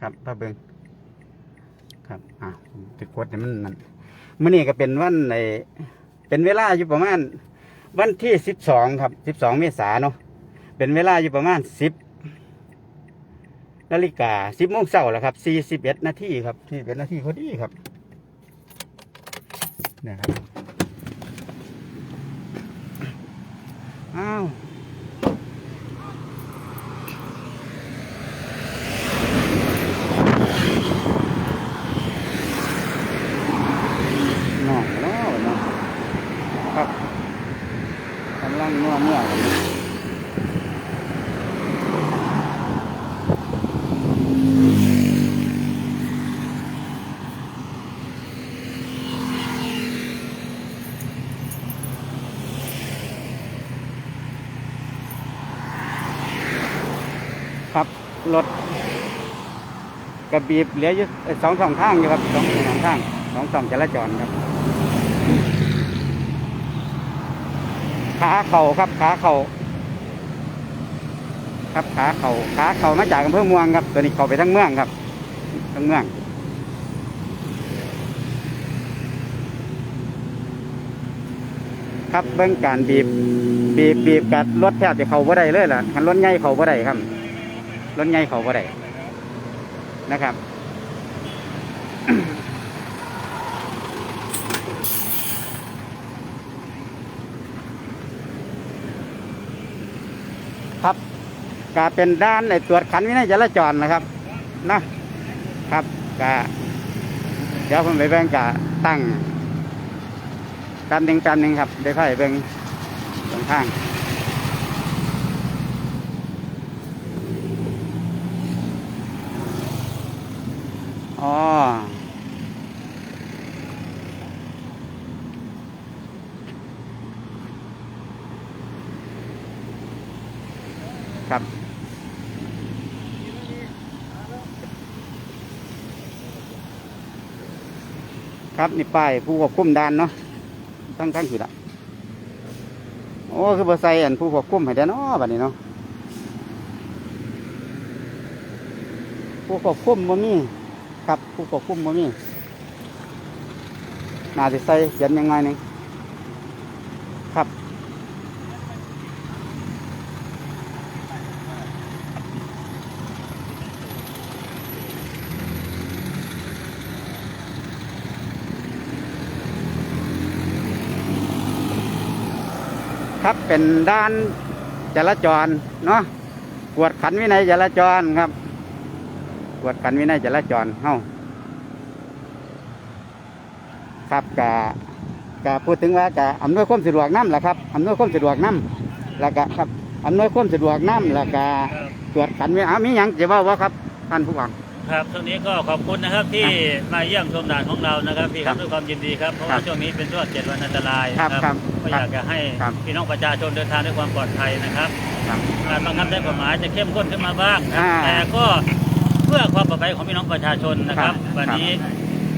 ครับพระเบิงครับอ่าติดกดเนี่ยมันนั่นมื่อนี้ก็เป็นวันในเป็นเวลาอยู่ประมาณ วันที่สิบสองครับสิบสองเมษาเนาะเป็นเวลาอยู่ประมาณสิบนาฬิกาสิบโมงเช้าแล้วครับสี่สิบเอ็ดนาทีครับที่เป็นนาทีพอดีครับเนี่ยครับอ้าวน้องเนาะเนาะครับ กำลังนัวเมื่อครับรถกระบีบเหลืออยู่สองสองทางอยู่ครับสองสองทางสองสองจราจรครับ ขาเข่าครับ ขาเข่าครับขาเข่าขาเข่ามาจากอำเภอเมืองครับ ตัวนี้เข้าไปทั้งเมืองครับทั้งเมืองครับเบื้องการบีบ บีบบีบกัดรถแทบจะเข้าบ่ได้เลยล่ะคันรถใหญ่เข้าบ่ได้ครับรถใหญ่เข้าบ่ได้นะครับ ครับก็เป็นด้านในตรวจขันวินัยจราจรนะครับนะครับก็เดี๋ยวผมไปเบิ่งกะตั้งการหนึ่งการหนึ่งครับได้ค่อยเบิ่งตรงข้างอ๋อ ครับครับนี่ป้ายผู้ควบคุมด่านเนาะตั้งตั้งอยู่ละโอ้คือบใส่อันผู้ควบคุมให้ได้เนาะบัดนี้เนาะผู้ควบคุมบ่มีครับผู้ควบคุมบ่มีน่าจะใส่เขียนยังไงนึงครับ ครับเป็นด้านจราจรเนาะกวดขันวินัยจราจรครับกวดขันวินัยจราจรเฮาครับกะกะพูดถึงว่ากะอำนวยความสะดวกน้ำแหละครับอำนวยความสะดวกน้ำแล้วก็ครับอำนวยความสะดวกน้ำแล้วก็ตรวจขันวินัยอ้าวมีหยังจะว่าว่าครับท่านผู้ฟัง ครับช่วงนี้ก็ขอบคุณนะครับที่มาเยี่ยมชมด่านของเรานะครับพี่คครัรับบด้วยความยินดีครับเพราะครัว่าบช่วงนี้เป็นช่วงเจ็ดวันอันตรายครับครับก็อยากจะให้ครับพี่น้องประชาชนเดินทางด้วยความปลอดภัยนะครับครับการบังคับใช้กฎหมายจะเข้มข้นขึ้นมาบ้างนะอ่าแต่ก็เพื่อความปลอดภัยของพี่น้องประชาชนนะครับครับวันนี้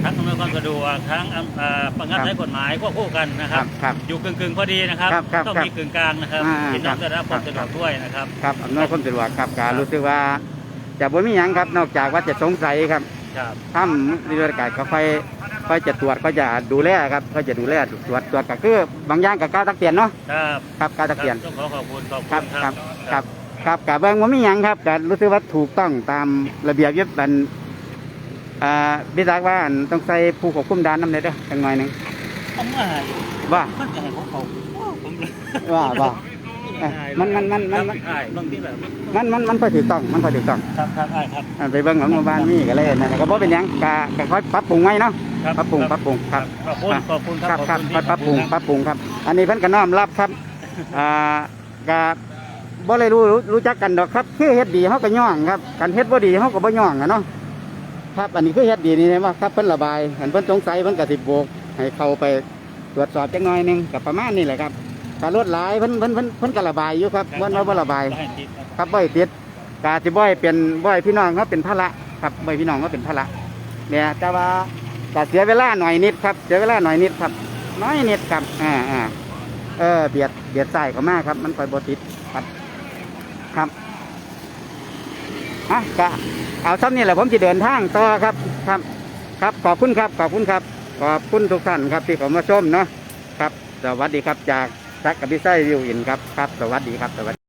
ทั้งอำนวยความสะดวกทั้งเอ่อบังคับครับใช้กฎหมายควบคู่กันนะคครัรับบครับ อยู่กึ่งๆพอดีนะครับครับครับต้องครับมีกึ่งกลางนะครับอ่าพี่น้องครับจะได้รับความสะดวกด้วยนะครับครับอำนวยความสะดวกครับการรู้สึกว่า จะบ่มีหยังครับ นอกจากว่าจะสงสัยครับครับถ้ำนิรศการก็ค่อยค่อยจะตรวจก็จะดูแลครับก็จะดูแลตรวจตรวจก็คือบางอย่างกับก้าวตักเตียนเนาะครับครับก้าวตักเตียนต้องขอขอบคุณขอบครัคุบณครับครับครับกับเบิ้งว่ามีหยังครับก็รู้สึกว่าถูกต้องตามระเบียบยึดบันอ่าพิจารว่าอันต้องใส่ผู้ควบคุมด่านน้ำเลยเด้อจังหน่อยหนึงผมว่าว่ามันจะให้ผมเขาผมว่าว่า เอ้ยมันมันมันมันมันใช่บางทีแบบมันมันมันพอถูกต้องมันพอถูกต้องครับครับใช่ครับ อ่าไปเบิ้งของหมู่บ้านมีก็เลยนั่นแหละก็บ่เป็นหยังก็ก็ค่อยปรับปรุงไว้เนาะครับปรับปรุงปรับปรุงครับ ขอบคุณขอบคุณคครัรับบครับขอณปรับปรุงคปรับปรุงครับ อันนี้เพิ่นก็น้อมรับครับ อ่าก็บ่เลยรู้รู้จักกันดอกครับ คือเฮ็ดดีเฮาก็ย่องครับกันเฮ็ดบ่ดีเฮาก็บ่ย่องอะเนาะ ครับ อันนี้คือเฮ็ดดีนี่นะว่าครับเพิ่นระบายอันเพิ่นสงสัยเพิ่นก็สิโบกให้เข้าไปตรวจสอบจักหน่อยหนึงก็ประมาณนี้แหละครับ การลดหลายเพิ่นเพิ่นเพิ่นเพิ่นกระบายอยู่ครับเพิ่นว่าบ่ระบายใครับครับบ่อยติดกาจิบ่อยเป็นบ่อยพี่น้องเขาเป็นพระละครับบ่อยพี่น้องก็เป็นพระละเนี่ยแต่ว่าก็เสียเวลาหน่อยนิดครับ เสียเวลาหน่อยนิดครับ น้อยนิดครับอ่าอ่าเออเบียดเบียดใส่เขามากครับ มันคอยบติดครับครับอะก็เอาซ้ำนี่แหละผมจะเดินทางต่อครับครับ ครับขอบคุณครับขอบคุณครับ ขอบคุณทุกท่านครับที่ผมมาชมเนาะครับ สวัสดีครับจาก แซักกับพี่ไส้วิวอินครับครับ สวัสดีครับสวัสดี